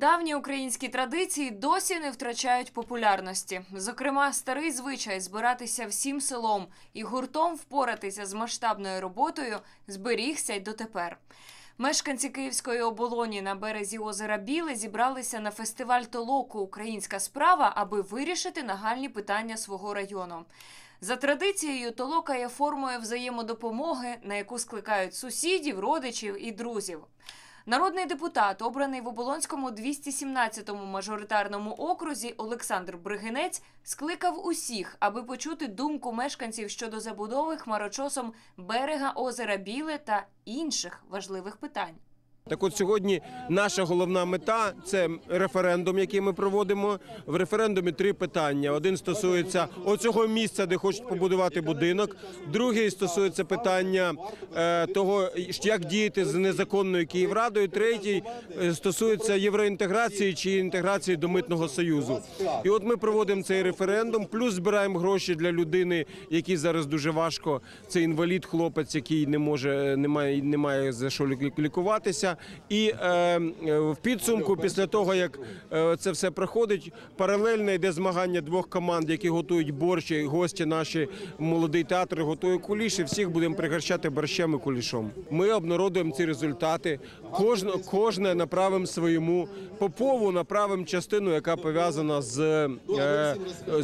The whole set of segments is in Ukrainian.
Давні українські традиції досі не втрачають популярності. Зокрема, старий звичай збиратися всім селом і гуртом впоратися з масштабною роботою зберігся й дотепер. Мешканці Київської оболоні на березі озера Біле зібралися на фестиваль Толоку Українська справа, аби вирішити нагальні питання свого району. За традицією, толока є формою взаємодопомоги, на яку скликають сусідів, родичів і друзів. Народний депутат, обраний в Оболонському 217-му мажоритарному окрузі Олександр Бригинець, скликав усіх, аби почути думку мешканців щодо забудови хмарочосом берега озера Біле та інших важливих питань. Так от сьогодні наша головна мета це референдум, який ми проводимо. В референдумі три питання. Один стосується оцього місця, де хочуть побудувати будинок. Другий стосується питання е, того, як діяти з незаконною Київрадою. Третій е, стосується євроінтеграції чи інтеграції до митного союзу. І от ми проводимо цей референдум, плюс збираємо гроші для людини, якій зараз дуже важко. Це інвалід, хлопець, який не може, не має, не має за що лі- лікуватися. І е, е, в підсумку, після того як е, це все проходить, паралельно йде змагання двох команд, які готують борщ. і Гості наші молодий театр готує куліш. І всіх будемо пригощати борщем і кулішом. Ми обнародуємо ці результати. Кожне, кожне направимо своєму попову, направимо частину, яка пов'язана з е,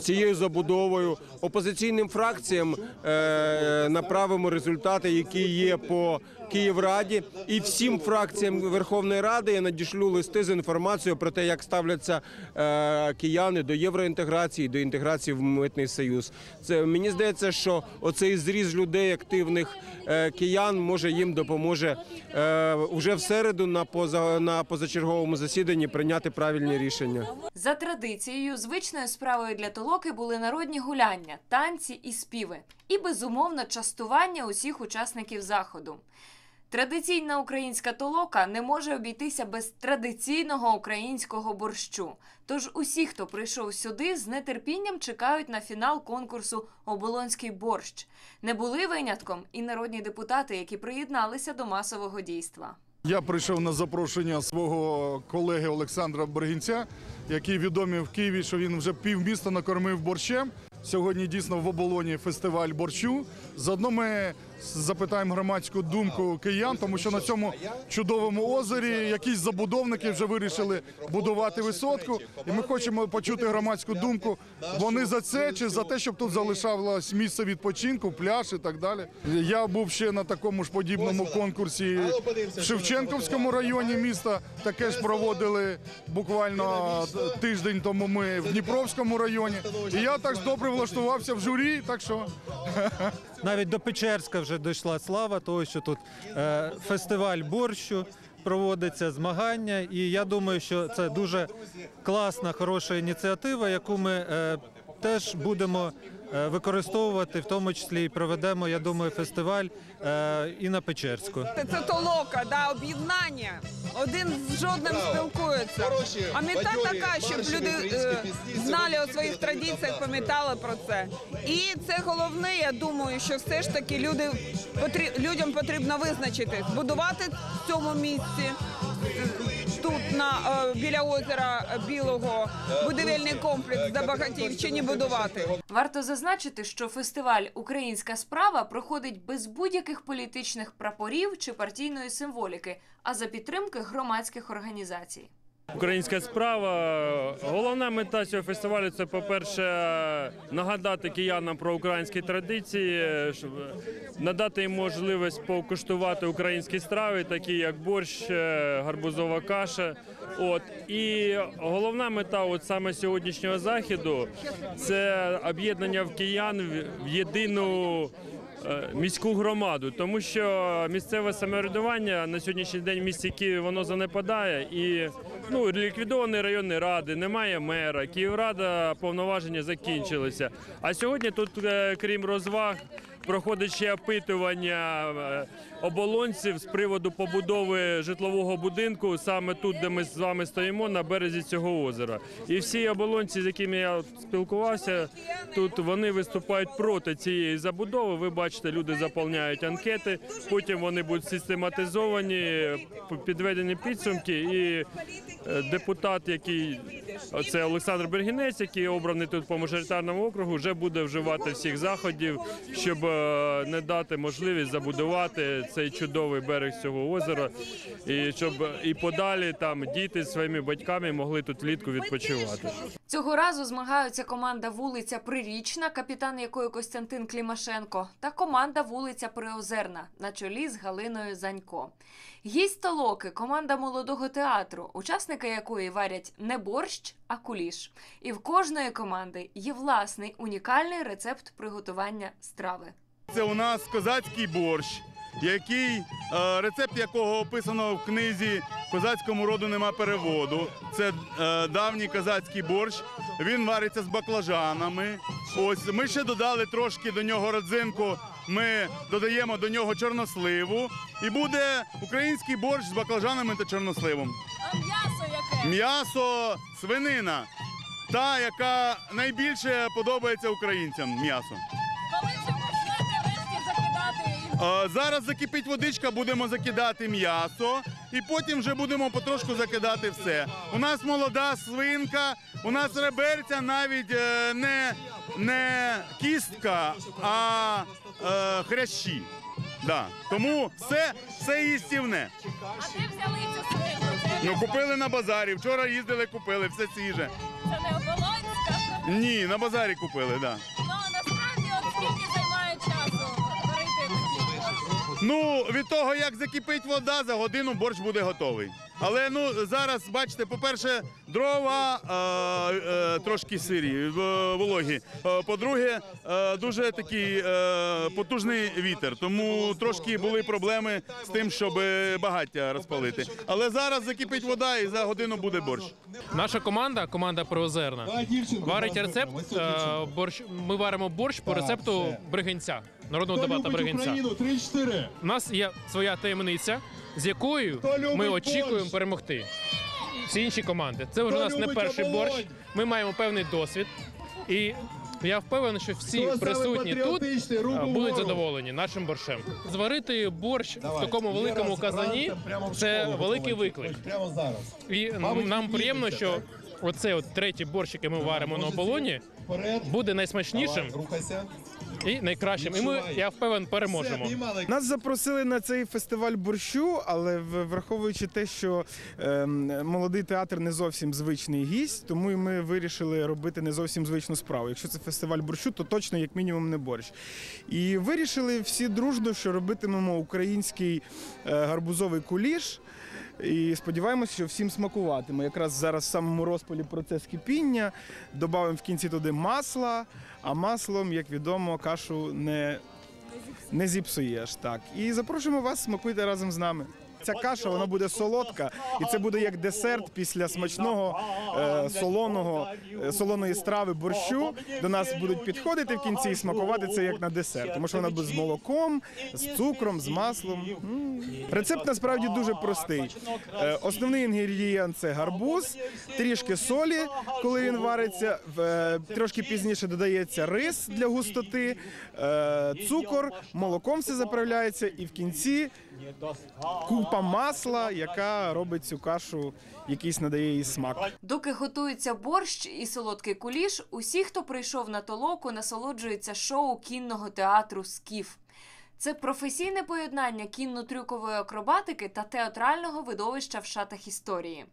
цією забудовою. Опозиційним фракціям е, направимо результати, які є по Київраді, і всім фракціям Верховної Ради я надішлю листи з інформацією про те, як ставляться е, кияни до євроінтеграції, до інтеграції в митний союз. Це мені здається, що оцей зріз людей активних е, киян може їм допоможе е, вже в середу на поза на позачерговому засіданні прийняти правильні рішення. За традицією, звичною справою для толоки були народні гуляння, танці і співи, і безумовно частування усіх учасників заходу. Традиційна українська толока не може обійтися без традиційного українського борщу. Тож усі, хто прийшов сюди, з нетерпінням чекають на фінал конкурсу Оболонський борщ. Не були винятком і народні депутати, які приєдналися до масового дійства. Я прийшов на запрошення свого колеги Олександра Бергінця, який відомий в Києві, що він вже півміста накормив борщем. Сьогодні дійсно в оболоні фестиваль борщу. Заодно ми запитаємо громадську думку киян, тому що на цьому чудовому озері якісь забудовники вже вирішили будувати висотку. І ми хочемо почути громадську думку. Вони за це чи за те, щоб тут залишалось місце відпочинку, пляж і так далі. Я був ще на такому ж подібному конкурсі в Шевченківському районі міста. Таке ж проводили буквально тиждень тому. Ми в Дніпровському районі. І я так добре влаштувався в журі. Так що Навіть до Печерська вже дійшла слава того, що тут е, фестиваль борщу проводиться, змагання. І я думаю, що це дуже класна, хороша ініціатива, яку ми е, теж будемо використовувати, в тому числі і проведемо, я думаю, фестиваль е, і на Печерську. Це толока, да, об'єднання. Один з жодним спілкується. А мета така, щоб люди е, знали у своїх традиціях, пам'ятали про це. І це головне, я думаю, що все ж таки люди потрі- людям потрібно визначити, будувати в цьому місці. Тут на е, біля озера Білого будівельний комплекс забагатів чи не будувати. Варто зазначити, що фестиваль Українська справа проходить без будь-яких політичних прапорів чи партійної символіки, а за підтримки громадських організацій. Українська справа. Головна мета цього фестивалю це, по-перше, нагадати киянам про українські традиції, надати їм можливість покуштувати українські страви, такі як борщ, е, гарбузова каша. От і головна мета, от саме сьогоднішнього заходу, це об'єднання в киян в- в єдину. е, Міську громаду, тому що місцеве самоврядування на сьогоднішній день в місті Києві воно занепадає і ну ліквідовані районні ради, немає мера. Київрада повноваження закінчилися. А сьогодні тут, е, крім розваг, проходить ще опитування е, оболонців з приводу побудови житлового будинку саме тут, де ми з вами стоїмо, на березі цього озера. І всі оболонці, з якими я спілкувався, тут вони виступають проти цієї забудови. Ви бачите, люди заповняють анкети. Потім вони будуть систематизовані, підведені підсумки. І е, депутат, який це Олександр Бергінець, який обраний тут по мажоритарному округу, вже буде вживати всіх заходів, щоб е, не дати можливість забудувати цей чудовий берег цього озера, і щоб і подалі там діти зі своїми батьками могли тут влітку відпочивати. Цього разу змагаються команда вулиця Прирічна, капітан якої Костянтин Клімашенко, та команда вулиця Приозерна на чолі з Галиною Занько. Гість толоки команда молодого театру, учасники якої варять не борщ, а куліш. І в кожної команди є власний унікальний рецепт приготування страви. Це у нас козацький борщ, який е, рецепт якого описано в книзі Козацькому роду нема переводу. Це е, давній козацький борщ. Він вариться з баклажанами. Ось ми ще додали трошки до нього родзинку. Ми додаємо до нього чорносливу, і буде український борщ з баклажанами та чорносливом. А м'ясо яке? М'ясо свинина, та яка найбільше подобається українцям. М'ясо. Коли вже почнете врешті закидати Е, Зараз закипить водичка, будемо закидати м'ясо, і потім вже будемо потрошку закидати все. У нас молода свинка, у нас реберця навіть е, не, не кістка, а е, хрящі. Да. Тому все, все їстівне. а де взяли цю свинку? Ну купили на базарі. Вчора їздили, купили все свіже. це не оболонська? Ні, на базарі купили, да. Ну, від того, як закипить вода, за годину борщ буде готовий. Але ну зараз, бачите, по-перше, дрова е, е, трошки сирі, в- вологі. Е, по-друге, е, дуже такий е, потужний вітер. Тому трошки були проблеми з тим, щоб багаття розпалити. Але зараз закипить вода і за годину буде борщ. Наша команда, команда Приозерна, варить рецепт. е, борщ. Ми варимо борщ по рецепту бригинця, народного дебата бригинця. У нас є своя таємниця, з якою ми очікуємо перемогти. Всі інші команди. Це вже у нас не перший борщ. Ми маємо певний досвід. І я впевнений, що всі присутні тут будуть задоволені нашим борщем. Зварити борщ в такому великому казані це великий виклик. І м, нам приємно, що оце от третій борщ, який ми варимо на оболоні, буде найсмачнішим і найкращим. І ми, я впевнений, переможемо. Нас запросили на цей фестиваль борщу, але враховуючи те, що ем, молодий театр не зовсім звичний гість, тому і ми вирішили робити не зовсім звичну справу. Якщо це фестиваль борщу, то точно як мінімум не борщ. І вирішили всі дружно, що робитимемо український е, гарбузовий куліш. І сподіваємося, що всім смакуватиме. Якраз зараз в самому розпалі процес кипіння. Добавимо в кінці туди масла, а маслом, як відомо, кашу не не зіпсуєш. Так. І запрошуємо вас, смакуйте разом з нами. Ця каша вона буде солодка, і це буде як десерт після смачного е, солоного е, солоної страви борщу. До нас будуть підходити в кінці і смакувати це як на десерт, тому що вона буде з молоком, з цукром, з маслом. М. Рецепт насправді дуже простий. Е, основний інгредієнт це гарбуз, трішки солі, коли він вариться. Е, трошки пізніше додається рис для густоти, е, цукор, молоком все заправляється, і в кінці купа масла, яка робить цю кашу, якийсь надає їй смак. Доки готується борщ і солодкий куліш, усі, хто прийшов на толоку, насолоджуються шоу кінного театру Скіф. Це професійне поєднання кінно-трюкової акробатики та театрального видовища в шатах історії.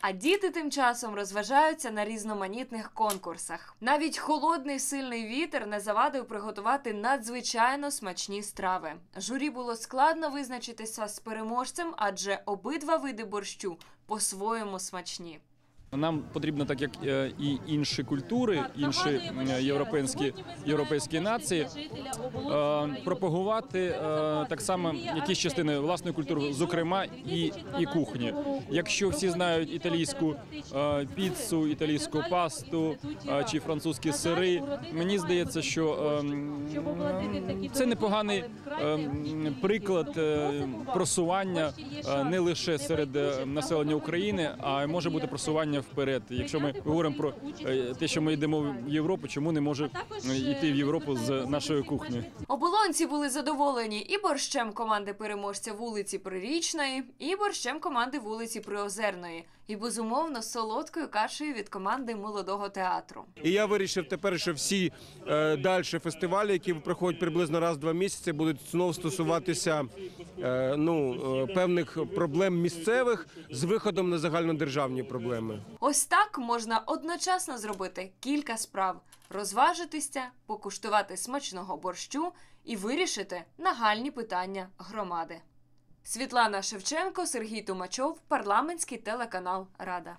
А діти тим часом розважаються на різноманітних конкурсах. Навіть холодний сильний вітер не завадив приготувати надзвичайно смачні страви. Журі було складно визначитися з переможцем, адже обидва види борщу по-своєму смачні. Нам потрібно, так як е, і інші культури, інші європейські, європейські нації, е, пропагувати е, так само якісь частини власної культури, зокрема і, і кухні. Якщо всі знають італійську піцу, італійську пасту чи французькі сири, мені здається, що е, це непоганий е, приклад просування не лише серед населення України, а може бути просування вперед. Якщо ми говоримо про е, те, що ми йдемо в Європу, чому не може е, йти в Європу з нашої кухні? Оболонці були задоволені і борщем команди переможця вулиці Прирічної, і борщем команди вулиці Приозерної, і безумовно солодкою кашею від команди молодого театру. І я вирішив тепер, що всі е, далі фестивалі, які проходять приблизно раз в два місяці, будуть знов стосуватися е, ну, е, певних проблем місцевих з виходом на загальнодержавні проблеми. Ось так можна одночасно зробити кілька справ: розважитися, покуштувати смачного борщу і вирішити нагальні питання громади. Світлана Шевченко, Сергій Тумачов, парламентський телеканал Рада.